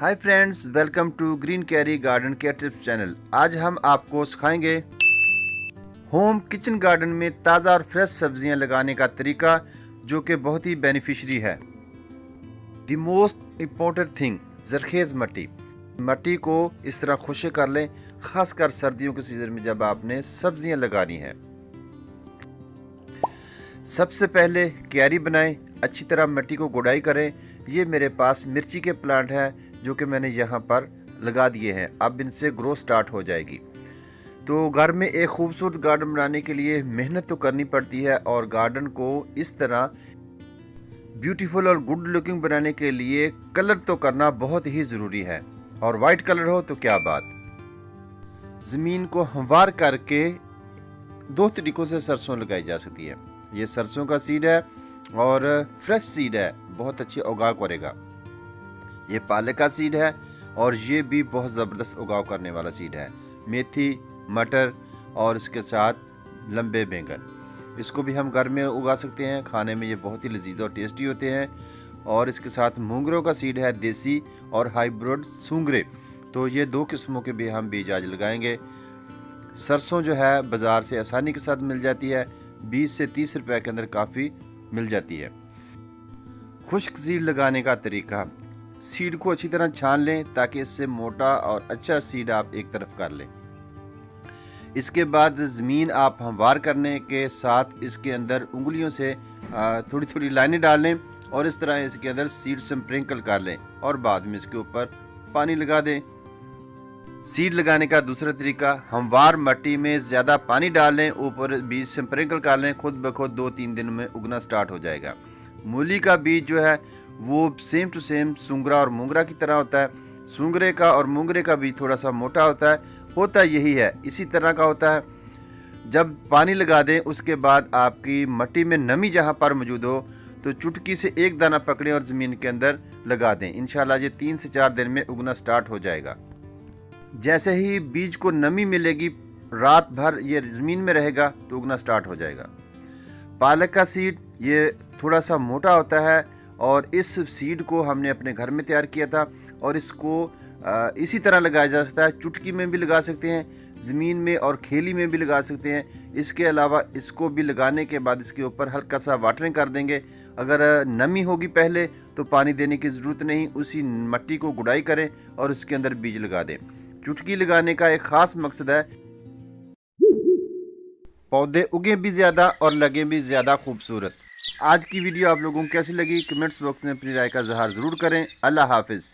Hi friends welcome to green carry garden care tips channel आज हम आपको सिखाएँगे होम किचन गार्डन में ताज़ा और फ्रेश सब्ज़ियाँ लगाने का तरीका, जो कि बहुत ही बेनिफिशरी है। द मोस्ट इम्पोर्टेंट थिंग जरखेज़ मट्टी। मट्टी को इस तरह खुशे कर लें, खासकर सर्दियों के सीज़न में जब आपने सब्ज़ियाँ लगानी है। सबसे पहले क्यारी बनाएँ अच्छी तरह मिट्टी को गुडाई करें। ये मेरे पास मिर्ची के प्लांट हैं, जो कि मैंने यहाँ पर लगा दिए हैं। अब इनसे ग्रो स्टार्ट हो जाएगी। तो घर में एक खूबसूरत गार्डन बनाने के लिए मेहनत तो करनी पड़ती है और गार्डन को इस तरह ब्यूटीफुल और गुड लुकिंग बनाने के लिए कलर तो करना बहुत ही ज़रूरी है। और वाइट कलर हो तो क्या बात। ज़मीन को हमवार करके दो तरीक़ों से सरसों लगाई जा सकती है। ये सरसों का सीड है और फ्रेश सीड है, बहुत अच्छी उगाव करेगा। ये पालक का सीड है और ये भी बहुत ज़बरदस्त उगाव करने वाला सीड है। मेथी, मटर और इसके साथ लंबे बैंगन। इसको भी हम घर में उगा सकते हैं, खाने में ये बहुत ही लजीज और टेस्टी होते हैं। और इसके साथ मूंगरों का सीड है, देसी और हाइब्रिड सूंगरे। तो ये दो किस्मों के भी हम बीज आज लगाएँगे। सरसों जो है, बाज़ार से आसानी के साथ मिल जाती है। बीस से तीस रुपए के अंदर काफ़ी मिल जाती है। खुश्क सीड लगाने का तरीका, सीड को अच्छी तरह छान लें ताकि इससे मोटा और अच्छा सीड आप एक तरफ़ कर लें। इसके बाद ज़मीन आप हमवार करने के साथ इसके अंदर उंगलियों से थोड़ी थोड़ी लाइनें डाल लें और इस तरह इसके अंदर सीड स्प्रिंकल कर लें और बाद में इसके ऊपर पानी लगा दें। सीड लगाने का दूसरा तरीका हमवार मट्टी में ज़्यादा पानी डाल ऊपर बीज स्प्रिंकल कर लें, खुद ब खुद दो तीन दिन में उगना स्टार्ट हो जाएगा। मूली का बीज जो है, वो सेम टू सेम सूंगरा और मूंगरा की तरह होता है। सूंगरे का और मूंगरे का बीज थोड़ा सा मोटा होता है, होता यही है, इसी तरह का होता है। जब पानी लगा दें, उसके बाद आपकी मट्टी में नमी जहाँ पर मौजूद हो तो चुटकी से एक दाना पकड़ें और ज़मीन के अंदर लगा दें। इन ये तीन से चार दिन में उगना स्टार्ट हो जाएगा। जैसे ही बीज को नमी मिलेगी, रात भर ये ज़मीन में रहेगा तो उगना स्टार्ट हो जाएगा। पालक का सीड ये थोड़ा सा मोटा होता है और इस सीड को हमने अपने घर में तैयार किया था और इसको इसी तरह लगाया जा सकता है। चुटकी में भी लगा सकते हैं, ज़मीन में और खेली में भी लगा सकते हैं। इसके अलावा इसको भी लगाने के बाद इसके ऊपर हल्का सा वाटरिंग कर देंगे। अगर नमी होगी पहले तो पानी देने की ज़रूरत नहीं। उसी मट्टी को गुडाई करें और उसके अंदर बीज लगा दें। चुटकी लगाने का एक ख़ास मकसद है। पौधे उगे भी ज़्यादा और लगे भी ज़्यादा खूबसूरत। आज की वीडियो आप लोगों को कैसी लगी? कमेंट्स बॉक्स में अपनी राय का इजहार ज़रूर करें। अल्लाह हाफिज़।